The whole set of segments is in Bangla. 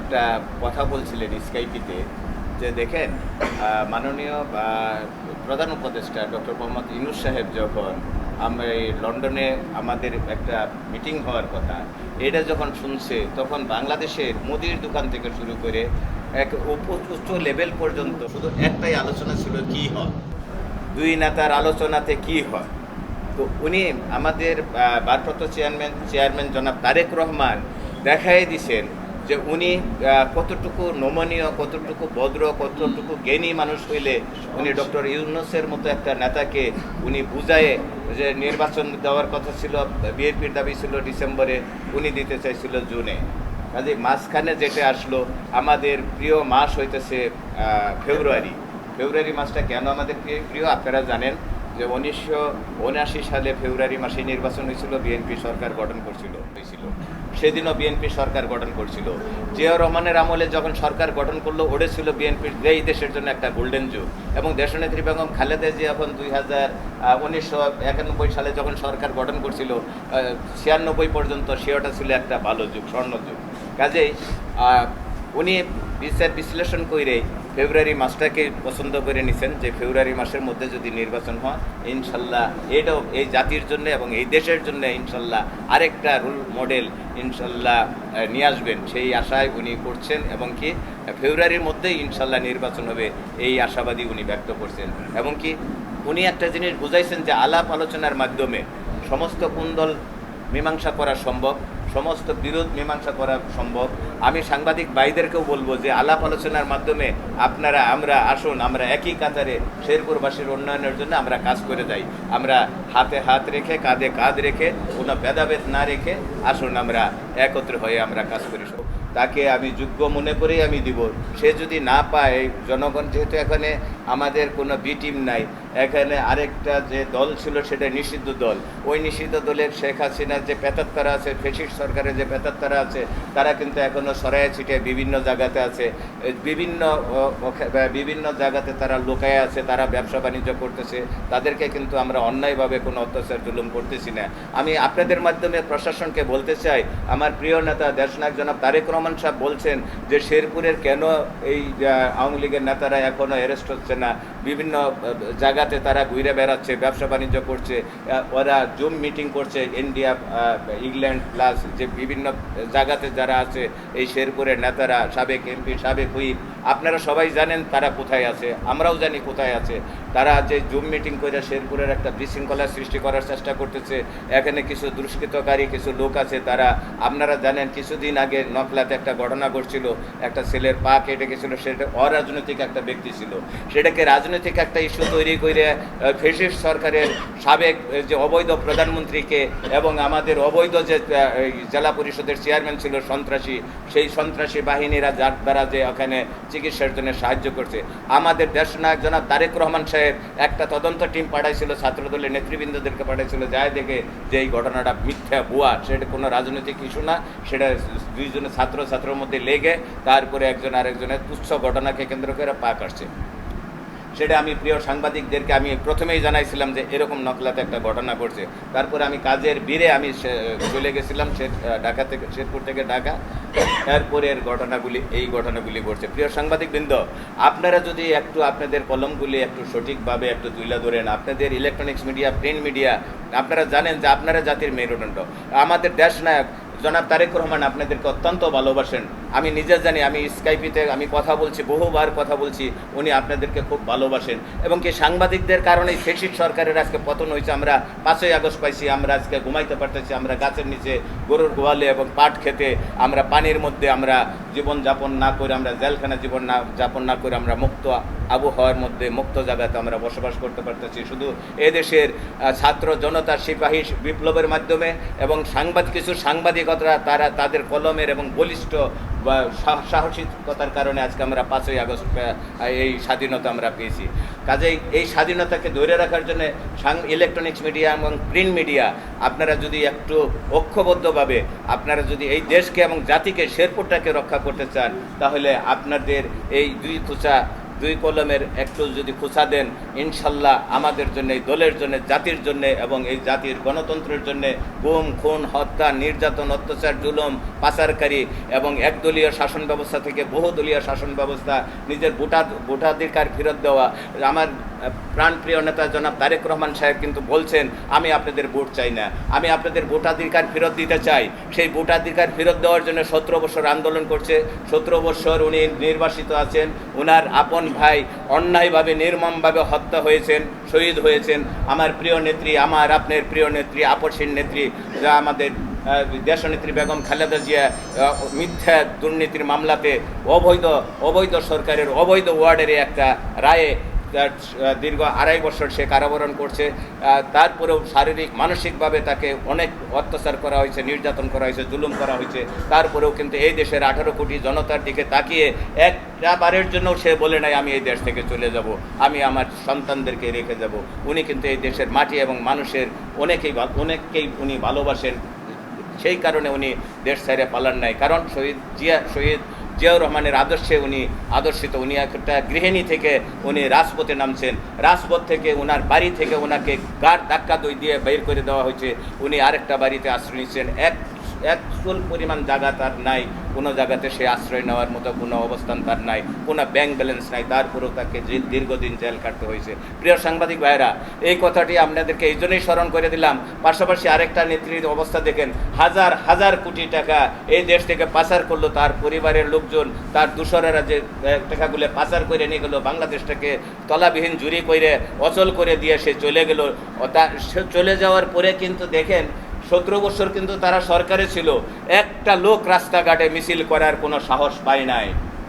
একটা কথা বলছিলেন স্কাইপিতে যে দেখেন মাননীয় প্রধান উপদেষ্টা ডক্টর মোহাম্মদ ইনুস সাহেব যখন আমরা লন্ডনে আমাদের একটা মিটিং হওয়ার কথা, এটা যখন শুনছে, তখন বাংলাদেশের মুদির দোকান থেকে শুরু করে এক উচ্চ লেভেল পর্যন্ত শুধু একটাই আলোচনা ছিল, কি হয়? দুই নেতার আলোচনাতে কি হয়? তো উনি আমাদের ভারপ্রাপ্ত চেয়ারম্যান চেয়ারম্যান জনাব তারেক রহমান দেখাই দিছেন যে উনি কতটুকু নমনীয়, কতটুকু ভদ্র, কতটুকু জ্ঞানী মানুষ হইলে উনি ডক্টর ইউনুসের মতো একটা নেতাকে উনি বুঝায়ে যে নির্বাচন দেওয়ার কথা ছিল, বিএনপির দাবি ছিল ডিসেম্বরে, উনি দিতে চাইছিল জুনে। কাজে মাঝখানে যেটা আসলো, আমাদের প্রিয় মাস হইতেছে ফেব্রুয়ারি। ফেব্রুয়ারি মাসটা কেন আমাদের প্রিয়? আপনারা জানেন যে উনিশশো উনআশি সালে ফেব্রুয়ারি মাসে নির্বাচন হয়েছিল, বিএনপি সরকার গঠন করছিল। হয়েছিল সেদিনও বিএনপি সরকার গঠন করছিল। জিয়াউর রহমানের আমলে যখন সরকার গঠন করল ওটা ছিল বিএনপির এই দেশের জন্য একটা গোল্ডেন যুগ। এবং দেশনেত্রী বেগম খালেদা জিয়া এখন দুই হাজার উনিশশো একানব্বই সালে যখন সরকার গঠন করছিল ছিয়ানব্বই পর্যন্ত সেটা ছিল একটা ভালো যুগ, স্বর্ণ যুগ। কাজেই উনি বিচার বিশ্লেষণ করে ফেব্রুয়ারি মাসটাকে পছন্দ করে নিছেন যে ফেব্রুয়ারি মাসের মধ্যে যদি নির্বাচন হয়, ইনশাল্লাহ এটাও এই জাতির জন্য এবং এই দেশের জন্য ইনশাল্লাহ আরেকটা রুল মডেল ইনশাল্লাহ নিয়ে আসবেন। সেই আশায় উনি করছেন এবং কি, ফেব্রুয়ারির মধ্যেই ইনশাল্লাহ নির্বাচন হবে এই আশাবাদী উনি ব্যক্ত করছেন। এবং কি, উনি একটা জিনিস বুঝাইছেন যে আলাপ আলোচনার মাধ্যমে সমস্ত কুন্দল মীমাংসা করা সম্ভব সমস্ত বিরোধ মীমাংসা করা সম্ভব। আমি সাংবাদিক ভাইদেরকেও বলব যে আলাপ আলোচনার মাধ্যমে আপনারা, আমরা আসুন, আমরা একই কাতারে শেরপুরবাসীর উন্নয়নের জন্য আমরা কাজ করে যাই। আমরা হাতে হাত রেখে, কাঁধে কাঁধ রেখে, কোনো ভেদাভেদ না রেখে আসুন, আমরা একত্র হয়ে আমরা কাজ করি। তাকে আমি যোগ্য মনে করেই আমি দিব। সে যদি না পায়, জনগণ যেহেতু এখানে আমাদের কোনো বি টিম নাই এখানে আরেকটা যে দল ছিল সেটা নিষিদ্ধ দল। ওই নিষিদ্ধ দলের শেখ হাসিনার যে পেতাত্তারা আছে ফেসিস সরকারের যে পেতাত্তারা আছে তারা কিন্তু এখনও সরাই ছিটে বিভিন্ন জায়গাতে আছে। বিভিন্ন বিভিন্ন জায়গাতে তারা লোকায় আছে তারা ব্যবসা বাণিজ্য করতেছে। তাদেরকে কিন্তু আমরা অন্যায়ভাবে কোনো অত্যাচার জুলুম করতেছি না। আমি আপনাদের মাধ্যমে প্রশাসনকে বলতে চাই আমার প্রিয় নেতা দেশনায়ক জনাব তারেক রহমান সাহেব বলছেন যে শেরপুরের কেন এই আওয়ামী লীগের নেতারা এখনও অ্যারেস্ট হচ্ছে না? বিভিন্ন আহ, জায়গাতে তারা ঘুরে বেড়াচ্ছে, ব্যবসা বাণিজ্য করছে ওরা জুম মিটিং করছে, ইন্ডিয়া ইংল্যান্ড প্লাস যে বিভিন্ন জায়গাতে যারা আছে, এই শেরপুরের নেতারা, সাবেক এমপি, সাবেক হুইপ আপনারা সবাই জানেন তারা কোথায় আছে, আমরাও জানি কোথায় আছে। তারা যে জুম মিটিং করে শেরপুরের একটা বিশৃঙ্খলা সৃষ্টি করার চেষ্টা করতেছে, এখানে কিছু দুষ্কৃতকারী, কিছু লোক আছে, তারা আপনারা জানেন কিছুদিন আগে নকলাতে একটা ঘটনা ঘটছিল, একটা ছেলের পা কেটে গেছিল, সেটা অরাজনৈতিক একটা ব্যক্তি ছিল। সেটাকে রাজনৈতিক একটা ইস্যু তৈরি করে ফেসিস সরকারের সাবেক যে অবৈধ প্রধানমন্ত্রীকে এবং আমাদের অবৈধ যে জেলা পরিষদের চেয়ারম্যান ছিল সন্ত্রাসী, সেই সন্ত্রাসী বাহিনীরা যার দ্বারা যে ওখানে চিকিৎসার জন্য সাহায্য করছে। আমাদের দেশ নায়ক জনাব তারেক রহমান সাহেব একটা তদন্ত টিম পাঠাইছিল, ছাত্রদলের নেতৃবৃন্দদেরকে পাঠাইছিল, যায় দেখে যে এই ঘটনাটা মিথ্যা, ভুয়া, সেটা কোনো রাজনৈতিক ইস্যু না, সেটা দুইজনে ছাত্র ছাত্রের মধ্যে লেগে তারপরে একজন আরেকজনের তুচ্ছ ঘটনাকে কেন্দ্র করে পা কাটছে সেটা আমি প্রিয় সাংবাদিকদেরকে আমি প্রথমেই জানাইছিলাম যে এরকম নকলাতে একটা ঘটনা ঘটছে। তারপরে আমি কাজের বীরে আমি চলে গেছিলাম সে ঢাকা থেকে, শেরপুর থেকে ঢাকা। এরপরে এর ঘটনাগুলি, এই ঘটনাগুলি ঘটছে। প্রিয় সাংবাদিকবৃন্দ, আপনারা যদি একটু আপনাদের কলমগুলি একটু সঠিকভাবে একটু তুলে ধরেন, আপনাদের ইলেকট্রনিক্স মিডিয়া প্রিন্ট মিডিয়া আপনারা জানেন যে আপনারা জাতির মেরুদণ্ড। আমাদের দেশ নায়ক জনাব তারেক রহমান আপনাদেরকে অত্যন্ত ভালোবাসেন। আমি নিজে জানি, আমি স্কাইপিতে আমি কথা বলছি, বহুবার কথা বলছি, উনি আপনাদেরকে খুব ভালোবাসেন। এবং কি সাংবাদিকদের কারণে ফেসিট সরকারের আজকে পতন হয়েছে, আমরা পাঁচই আগস্ট পাইছি, আমরা আজকে ঘুমাইতে পারতেছি, আমরা গাছের নিচে গরুর গোয়ালে এবং পাট খেতে, আমরা পানির মধ্যে, আমরা জীবন যাপন না করে, আমরা জেলখানা জীবন না, যাপন না করে, আমরা মুক্ত আবহাওয়ার মধ্যে, মুক্ত জায়গাতে আমরা বসবাস করতে পারতেছি। শুধু এদেশের ছাত্র জনতা, সিপাহী, বিপ্লবের মাধ্যমে এবং সাংবাদিক কিছু সাংবাদিকতা, তারা তাদের কলমের এবং বলিষ্ঠ বা সাহসিকতার কারণে আজকে আমরা পাঁচই আগস্ট এই স্বাধীনতা আমরা পেয়েছি। কাজেই এই স্বাধীনতাকে ধরে রাখার জন্য ইলেকট্রনিক্স মিডিয়া এবং প্রিন্ট মিডিয়া আপনারা যদি একটু ঐক্যবদ্ধভাবে, আপনারা যদি এই দেশকে এবং জাতিকে শেরপুরটাকে রক্ষা করতে চান, তাহলে আপনাদের এই দুই খুচা দুই কলমের একটু যদি খুঁচা দেন, ইনশাল্লাহ আমাদের জন্য, এই দলের জন্য, জাতির জন্য এবং এই জাতির গণতন্ত্রের জন্য গুম, খুন, হত্যা, নির্যাতন, অত্যাচার, জুলুম, পাচারকারী এবং একদলীয় শাসন ব্যবস্থা থেকে বহুদলীয় শাসন ব্যবস্থা, নিজের ভোটা ভোটাধিকার ফেরত দেওয়া, আমার প্রাণপ্রিয় নেতা জনাব তারেক রহমান সাহেব কিন্তু বলছেন, আমি আপনাদের ভোট চাই না। আমি আপনাদের ভোটাধিকার ফেরত দিতে চাই। সেই ভোটাধিকার ফেরত দেওয়ার জন্য সতেরো বছর আন্দোলন করছে। সতেরো বছর উনি নির্বাসিত আছেন। ওনার আপন ভাই অন্যায়ভাবে, নির্মমভাবে হত্যা হয়েছেন, শহীদ হয়েছেন। আমার প্রিয় নেত্রী, আমার আপনার প্রিয় নেত্রী, আপসীন নেত্রী, যা আমাদের দেশনেত্রী বেগম খালেদা জিয়া মিথ্যা দুর্নীতির মামলাতে অবৈধ অবৈধ সরকারের অবৈধ ওয়ার্ডের একটা রায়ে দীর্ঘ আড়াই বছর সে কারাবরণ করছে। তারপরেও শারীরিক, মানসিকভাবে তাকে অনেক অত্যাচার করা হয়েছে, নির্যাতন করা হয়েছে, জুলুম করা হয়েছে। তারপরেও কিন্তু এই দেশের আঠারো কোটি জনতার দিকে তাকিয়ে একটা বারের জন্য সে বলে নাই, আমি এই দেশ থেকে চলে যাব, আমি আমার সন্তানদেরকে রেখে যাব। উনি কিন্তু এই দেশের মাটি এবং মানুষের অনেকেই অনেককেই উনি ভালোবাসেন। সেই কারণে উনি দেশ ছেড়ে পালান নাই। কারণ শহীদ জিয়া, শহীদ জিয়াউর রহমানের আদর্শে উনি আদর্শিত, উনি একটা গৃহিণী থেকে উনি রাজপথে নামছেন। রাজপথ থেকে ওনার বাড়ি থেকে ওনাকে গাড় ধাক্কা দই দিয়ে বের করে দেওয়া হয়েছে। উনি আরেকটা বাড়িতে আশ্রয় নিচ্ছেন। এক এক চুল পরিমাণ জায়গা তার নাই, কোনো জায়গাতে সে আশ্রয় নেওয়ার মতো কোনো অবস্থান তার নাই, কোনো ব্যাংক ব্যালেন্স নাই, তারপরেও তাকে দীর্ঘদিন জেল কাটতে হয়েছে। প্রিয় সাংবাদিক ভাইরা এই কথাটি আপনাদেরকে এই জন্যই স্মরণ করে দিলাম, পাশাপাশি আরেকটা নেত্রীর অবস্থা দেখেন, হাজার হাজার কোটি টাকা এই দেশ থেকে পাচার করল তার পরিবারের লোকজন, তার দূষরেরা যে টাকাগুলো পাচার করে নিয়ে গেলো, বাংলাদেশটাকে তলাবিহীন জুরি করে অচল করে দিয়ে সে চলে গেল। চলে যাওয়ার পরে কিন্তু দেখেন সতেরো বছর কিন্তু তারা সরকারে ছিল। একটা লোক রাস্তাঘাটে মিছিল করার কোনো সাহস পায় নাই।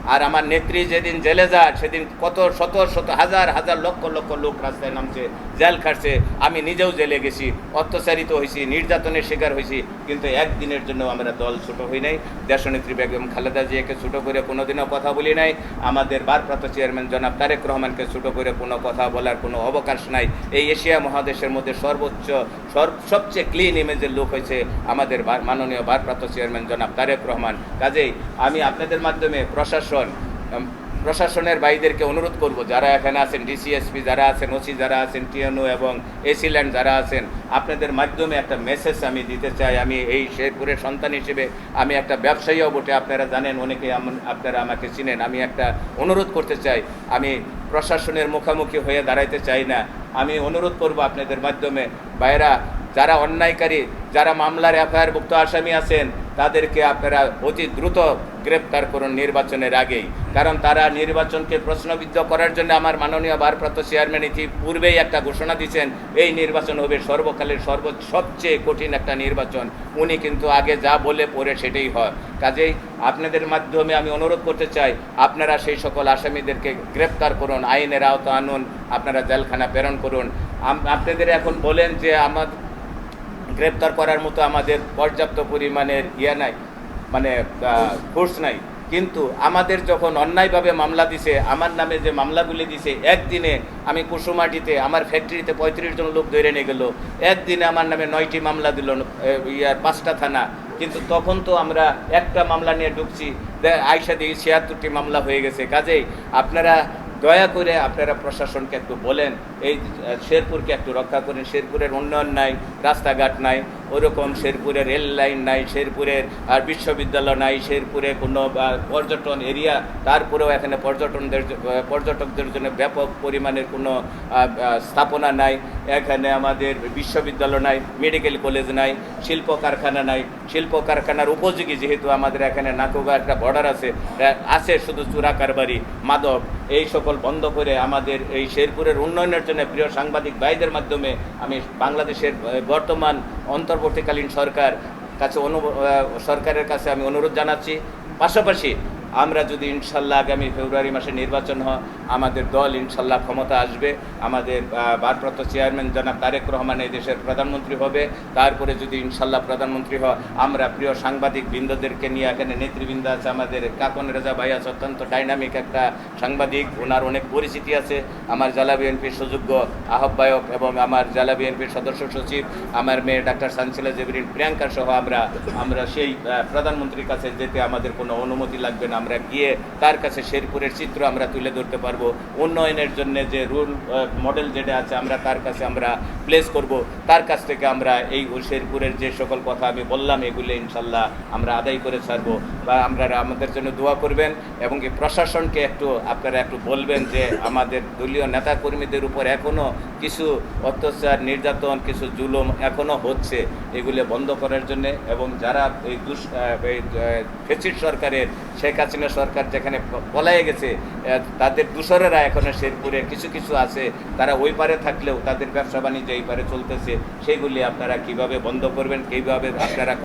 আর আমার নেত্রী যেদিন জেলে যায়, সেদিন কত শত শত, হাজার হাজার লক্ষ লক্ষ লোক রাস্তায় নামছে, জেল খাটছে। আমি নিজেও জেলে গেছি, অত্যাচারিত হয়েছি, নির্যাতনের শিকার হয়েছি, কিন্তু একদিনের জন্য আমরা দল ছোট হই নাই। দেশনেত্রী বেগম খালেদা জিয়াকে ছোট করে কোনোদিনও কথা বলি নাই। আমাদের ভারপ্রাপ্ত চেয়ারম্যান জনাব তারেক রহমানকে ছোট করে কোনো কথা বলার কোনো অবকাশ নাই। এই এশিয়া মহাদেশের মধ্যে সর্বোচ্চ, সর- সবচেয়ে ক্লিন ইমেজের লোক হয়েছে আমাদের মাননীয় ভারপ্রাপ্ত চেয়ারম্যান জনাব তারেক রহমান। কাজেই আমি আপনাদের মাধ্যমে প্রশাসন উম, প্রশাসনের ভাইদেরকে অনুরোধ করব যারা এখানে আছেন ডিসিএসপি যারা আছেন ওসি যারা আছেন টিএনও এবং এসিল্যান্ড যারা আছেন আপনাদের মাধ্যমে একটা মেসেজ আমি দিতে চাই। আমি এই শেরপুরের সন্তান হিসেবে আমি একটা ব্যবসায়ীও বটে আপনারা জানেন অনেকে আপনারা আমাকে চিনেন। আমি একটা অনুরোধ করতে চাই আমি প্রশাসনের মুখোমুখি হয়ে দাঁড়াইতে চাই না। আমি অনুরোধ করব আপনাদের মাধ্যমে বাইরা যারা অন্যায়কারী যারা মামলার এফআইআরভুক্ত আসামি আছেন তাদেরকে আপনারা অতি দ্রুত গ্রেপ্তার করুন নির্বাচনের আগেই। কারণ তারা নির্বাচনকে প্রশ্নবিদ্ধ করার জন্য আমার মাননীয় ভারপ্রাপ্ত চেয়ারম্যান ইতিপূর্বেই একটা ঘোষণা দিয়েছেন, এই নির্বাচন হবে সর্বকালের সর্ব, সবচেয়ে কঠিন একটা নির্বাচন। উনি কিন্তু আগে যা বলে পরে সেটাই হয়। কাজেই আপনাদের মাধ্যমে আমি অনুরোধ করতে চাই, আপনারা সেই সকল আসামিদেরকে গ্রেপ্তার করুন, আইনের আওতা আনুন, আপনারা জেলখানা প্রেরণ করুন। আপনাদের এখন বলেন যে আমার গ্রেপ্তার করার মতো আমাদের পর্যাপ্ত পরিমাণের ইয়ে নাই। মানে ফোর্স নাই। কিন্তু আমাদের যখন অন্যায়ভাবে মামলা দিছে, আমার নামে যে মামলাগুলি দিছে, একদিনে আমি কুসুমাটিতে, আমার ফ্যাক্টরিতে পঁয়ত্রিশ জন লোক ধরে নিয়ে গেলো। একদিনে আমার নামে নয়টি মামলা দিল ইয়ার পাঁচটা থানা। কিন্তু তখন তো আমরা একটা মামলা নিয়ে ঢুকছি আইসা দিয়ে ছিয়াত্তরটি মামলা হয়ে গেছে। কাজেই আপনারা দয়া করে আপনারা প্রশাসনকে একটু বলেন, এই শেরপুরকে একটু রক্ষা করেন। শেরপুরের উন্নয়ন নাই, রাস্তাঘাট নাই। ওরকম শেরপুরের রেল লাইন নাই, শেরপুরের, আর বিশ্ববিদ্যালয় নাই, শেরপুরে কোনো পর্যটন এরিয়া তারপরেও এখানে পর্যটনদের পর্যটকদের জন্য ব্যাপক পরিমাণের কোনো স্থাপনা নাই। এখানে আমাদের বিশ্ববিদ্যালয় নাই মেডিকেল কলেজ নাই শিল্প কারখানা নাই। শিল্প কারখানার উপযোগী যেহেতু আমাদের এখানে নাকুগা একটা বর্ডার আছে আছে শুধু চোরা কারবারি মাদক, এই সকল বন্ধ করে আমাদের এই শেরপুরের উন্নয়নের জন্য প্রিয় সাংবাদিক ভাইদের মাধ্যমে আমি বাংলাদেশের বর্তমান অন্তর্বর্তীকালীন সরকার কাছে সরকারের কাছে আমি অনুরোধ জানাচ্ছি। পাশাপাশি আমরা যদি ইনশাল্লাহ আগামী ফেব্রুয়ারি মাসে নির্বাচন হয়, আমাদের দল ইনশাল্লাহ ক্ষমতা আসবে। আমাদের ভারপ্রাপ্ত চেয়ারম্যান জনাব তারেক রহমান এই দেশের প্রধানমন্ত্রী হবে। তারপরে যদি ইনশাল্লাহ প্রধানমন্ত্রী হয়, আমরা প্রিয় সাংবাদিক বৃন্দদেরকে নিয়ে এখানে নেতৃবৃন্দ আছে, আমাদের কাকন রেজা ভাই আছে, অত্যন্ত ডাইনামিক একটা সাংবাদিক। ওনার অনেক পরিচিতি আছে। আমার জেলা বিএনপির সুযোগ্য আহ্বায়ক এবং আমার জেলা বিএনপির সদস্য সচিব, আমার মেয়ে ডাক্তার সানসিলা জেবরিন প্রিয়াঙ্কা সহ আমরা আমরা সেই প্রধানমন্ত্রীর কাছে যেতে আমাদের কোনো অনুমতি লাগবে না। আমরা গিয়ে তার কাছে শেরপুরের চিত্র আমরা তুলে ধরতে পারব। উন্নয়নের জন্য যে রুল মডেল যেটা আছে, আমরা তার কাছে আমরা প্লেস করব। তার কাছ থেকে আমরা এই শেরপুরের যে সকল কথা আমি বললাম, এগুলো ইনশাল্লাহ আমরা আদায় করে ছাড়বো। বা আমরা আমাদের জন্য দোয়া করবেন এবং কি প্রশাসনকে একটু, আপনারা একটু বলবেন যে আমাদের দলীয় নেতাকর্মীদের উপর এখনও কিছু অত্যাচার, নির্যাতন, কিছু জুলুম এখনও হচ্ছে। এগুলো বন্ধ করার জন্য এবং যারা এই দুষ ফেসিড সরকারের শেখ হাসিনা সরকার যেখানে বলাই গেছে তাদের দূষরেরা এখনও শেরপুরে কিছু কিছু আছে, তারা ওই পারে থাকলেও তাদের ব্যবসা বাণিজ্য এই পারে চলতেছে, সেগুলি আপনারা কীভাবে বন্ধ করবেন, কীভাবে আপনারা